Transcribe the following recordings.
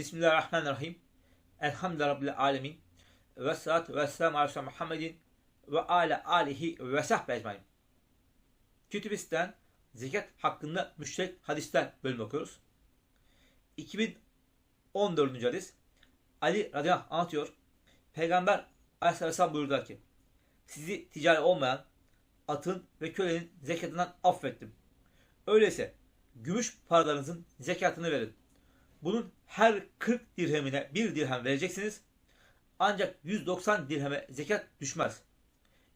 Bismillahirrahmanirrahim. Elhamdülillahi Rabbil alemin. Ve salatu ve selamu ala Muhammedin ve ala alihi ve sahbe ecmain. Kütübisten zekat hakkında müşterek hadisler bölümü okuyoruz. 2014. hadis Ali radıyallahu anh anlatıyor. Peygamber aleyhisselam buyurdular ki sizi ticari olmayan atın ve kölenin zekatından affettim. Öyleyse gümüş paralarınızın zekatını verin. Bunun her 40 dirhemine bir dirhem vereceksiniz. Ancak 190 dirheme zekat düşmez.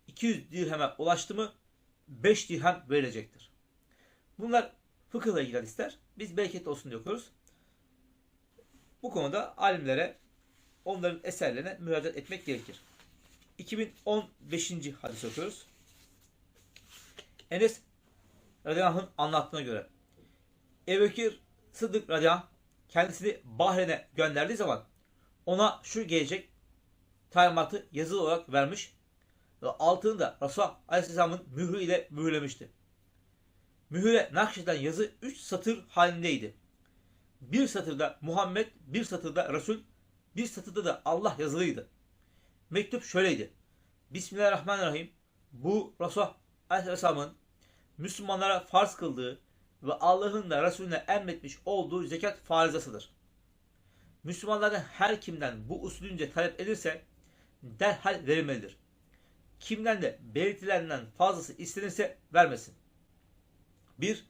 200 dirheme ulaştı mı 5 dirhem verilecektir. Bunlar fıkıhla ilgili hadisler. Biz bereketli olsun diye okuyoruz. Bu konuda alimlere onların eserlerine müracaat etmek gerekir. 2015. hadis okuyoruz. Enes radıyallahu anlattığına göre Ebu Bekir Sıddık radıyallahu kendisini Bahreyn'e gönderdiği zaman ona şu gelecek talimatı yazılı olarak vermiş ve altını da Resulullah Aleyhisselam'ın mührü ile mühürlemişti. Mühüre nakşeden yazı 3 satır halindeydi. Bir satırda Muhammed, bir satırda Resul, bir satırda da Allah yazılıydı. Mektup şöyleydi. Bismillahirrahmanirrahim. Bu Resulullah Aleyhisselam'ın Müslümanlara farz kıldığı ve Allah'ın da Resulüne emretmiş olduğu zekat farizasıdır. Müslümanlardan her kimden bu usulünce talep edilse derhal verilmelidir. Kimden de belirtilenden fazlası istenirse vermesin. 1.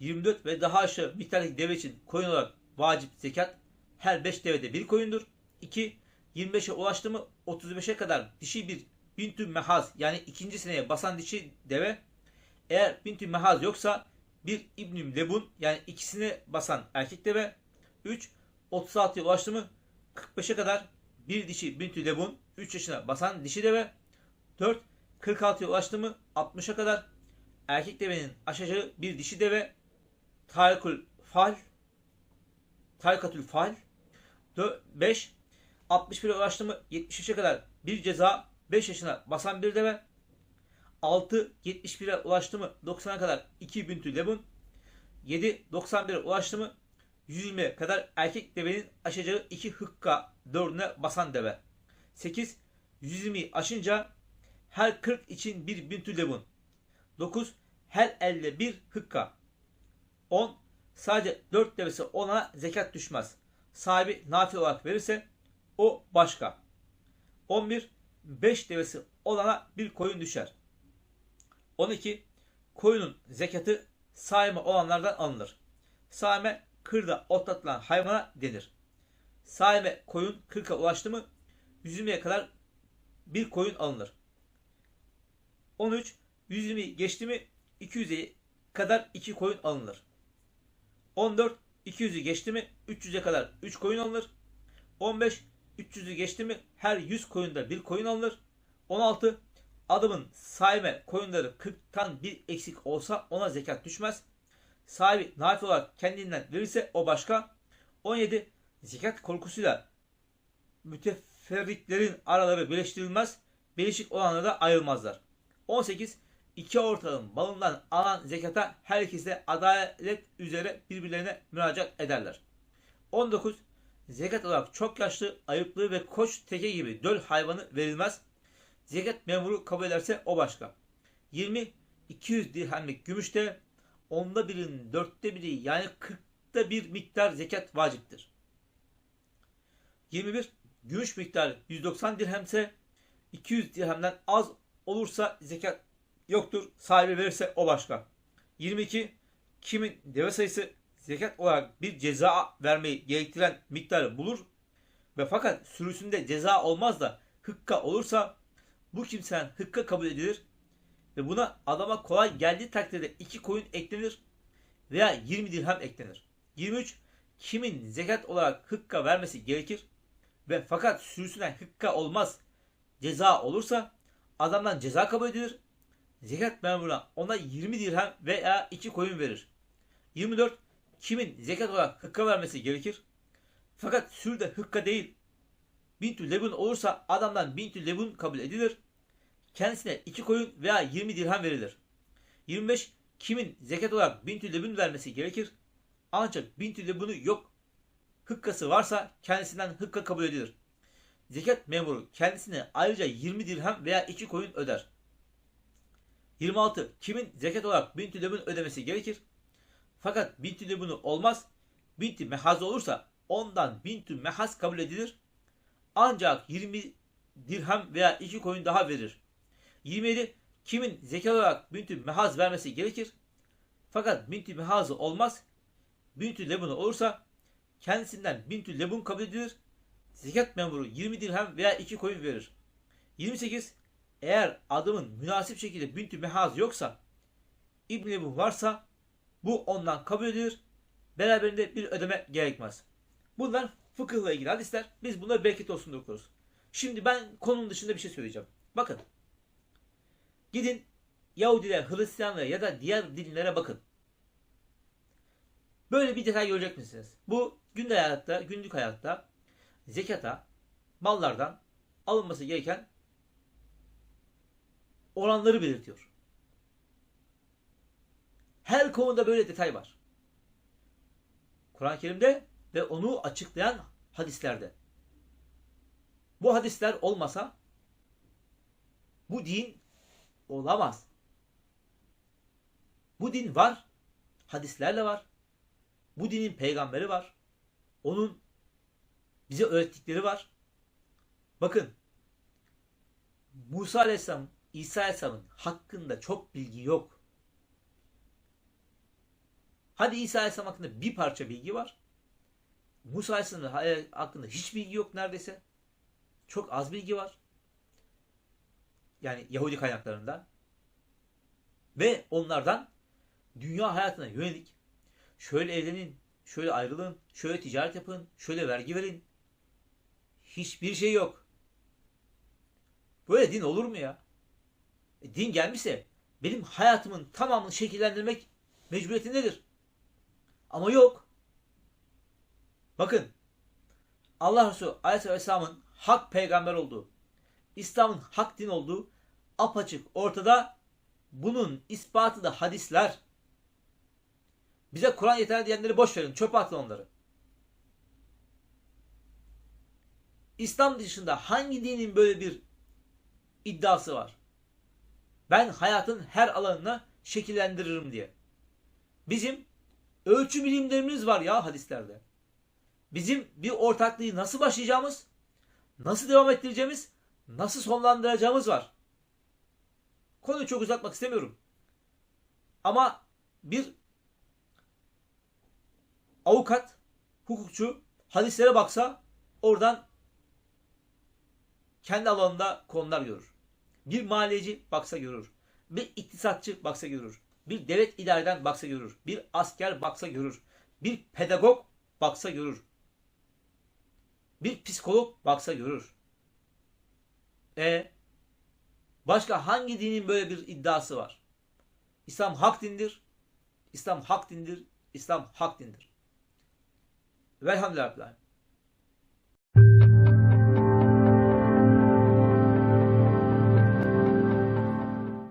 24 ve daha aşağı miktardaki deve için koyun olarak vacip zekat her 5 devede bir koyundur. 2. 25'e ulaştı mı 35'e kadar dişi bir bintü mehaz yani ikinci seneye basan dişi deve eğer bintü mehaz yoksa bir İbn Lebun yani ikisini basan erkek deve. 3 36'ya ulaştı mı 45'e kadar bir dişi Bintü Lebun 3 yaşına basan dişi deve. 4 46'ya ulaştı mı 60'a kadar erkek devenin aşacağı bir dişi deve. Tarikul Fal Tarikatül Fal 5 61'e ulaştı mı 73'e kadar bir ceza. 5 yaşına basan bir deve 6 71'e ulaştı mı 90'a kadar 2 büntü lebun 7 91'e ulaştı mı 120'ye kadar erkek devenin aşacağı 2 hıkka 4'üne basan deve 8 120'yi aşınca her 40 için bir büntü lebun 9 her elde bir hıkka 10 sadece 4 devesi olana zekat düşmez. Sahibi nafil olarak verirse o başka. 11 5 devesi olana bir koyun düşer. 12. Koyunun zekatı saime olanlardan alınır. Saime kırda otlatılan hayvana denir. Saime koyun 40'a ulaştı mı 120'ye kadar bir koyun alınır. 13. 120 geçti mi 200'e kadar 2 koyun alınır. 14. 200'ü geçti mi 300'e kadar 3 koyun alınır. 15. 300'ü geçti mi her 100 koyunda bir koyun alınır. 16 adamın sahibe koyunları 40'tan bir eksik olsa ona zekat düşmez. Sahibi nafil olarak kendinden verirse o başka. 17. Zekat korkusuyla müteferritlerin araları birleştirilmez. Birleşik olanlara da ayrılmazlar. 18. İki ortağın balından alan zekata herkese adalet üzere birbirlerine müracaat ederler. 19. Zekat olarak çok yaşlı, ayıplı ve koç teke gibi döl hayvanı verilmez. Zekat memuru kabul ederse o başka. 20. 200 dirhemlik gümüşte onda birinin dörtte biri yani 40'ta bir miktar zekat vaciptir. 21. Gümüş miktarı 190 dirhemse 200 dirhemden az olursa zekat yoktur. Sahibi verirse o başka. 22. Kimin deve sayısı zekat olarak bir ceza vermeyi gerektiren miktarı bulur ve fakat sürüsünde ceza olmaz da hıkka olursa bu kimsenin hıkka kabul edilir ve buna adama kolay geldiği takdirde iki koyun eklenir veya 20 dirhem eklenir. 23. Kimin zekat olarak hıkka vermesi gerekir ve fakat sürüsüne hıkka olmaz ceza olursa adamdan ceza kabul edilir. Zekat memuruna ona 20 dirhem veya 2 koyun verir. 24. Kimin zekat olarak hıkka vermesi gerekir? Fakat sürüde hıkka değil bintü lebun olursa adamdan bintü lebun kabul edilir. Kendisine iki koyun veya 20 dirhem verilir. 25. Kimin zekat olarak bintü lebun vermesi gerekir? Ancak bintü lebunu yok. hıkkası varsa kendisinden hıkka kabul edilir. Zekat memuru kendisine ayrıca 20 dirhem veya 2 koyun öder. 26. Kimin zekat olarak binti lebun ödemesi gerekir? Fakat binti lebunu olmaz. Binti mehaz olursa ondan binti mehaz kabul edilir. Ancak 20 dirhem veya 2 koyun daha verir. 27. Kimin zekat olarak binti mehaz vermesi gerekir? Fakat binti mehazı olmaz. Binti lebunu olursa kendisinden binti lebun kabul edilir. Zekat memuru 20 dirhem veya 2 koyun verir. 28. Eğer adamın münasip şekilde binti mehaz yoksa İbn Lebun varsa bu ondan kabul edilir. Beraberinde bir ödeme gerekmez. Bunlar fıkıhla ilgili hadisler. Biz bunları bereket olsun okuruz. Şimdi ben konunun dışında bir şey söyleyeceğim. Bakın. Gidin Yahudilere, Hristiyanlara ya da diğer dinlere bakın. Böyle bir detay görecek misiniz? Bu günlük hayatta, günlük hayatta zekata mallardan alınması gereken oranları belirtiyor. Her konuda böyle detay var. Kur'an-ı Kerim'de ve onu açıklayan hadislerde. Bu hadisler olmasa bu din olamaz. Bu din var. Hadislerle var. Bu dinin peygamberi var. Onun bize öğrettikleri var. Bakın Musa Aleyhisselam, İsa Aleyhisselam'ın hakkında çok bilgi yok. Hadi İsa Aleyhisselam hakkında bir parça bilgi var. Musa Aleyhisselam'ın hakkında hiç bilgi yok neredeyse. Çok az bilgi var. Yani Yahudi kaynaklarında. Ve onlardan dünya hayatına yönelik şöyle evlenin, şöyle ayrılın, şöyle ticaret yapın, şöyle vergi verin. Hiçbir şey yok. Böyle din olur mu ya? E, din gelmişse benim hayatımın tamamını şekillendirmek mecburiyetindedir. Ama yok. Bakın Allah Resulü Aleyhisselam'ın hak peygamber olduğu, İslam'ın hak din olduğu apaçık ortada. Bunun ispatı da hadisler. Bize Kur'an yeter diyenleri boş verin. Çöpe atın onları. İslam dışında hangi dinin böyle bir iddiası var? Ben hayatın her alanına şekillendiririm diye. Bizim ölçü bilimlerimiz var ya hadislerde. Bizim bir ortaklığı nasıl başlayacağımız, nasıl devam ettireceğimiz, nasıl sonlandıracağımız var. Konuyu çok uzatmak istemiyorum. Ama bir avukat, hukukçu hadislere baksa oradan kendi alanında konular görür. Bir maliyeci baksa görür. Bir iktisatçı baksa görür. Bir devlet idareden baksa görür. Bir asker baksa görür. Bir pedagog baksa görür. Bir psikolog baksa görür. E başka hangi dinin böyle bir iddiası var? İslam hak dindir. İslam hak dindir. İslam hak dindir. Velhamdülillah.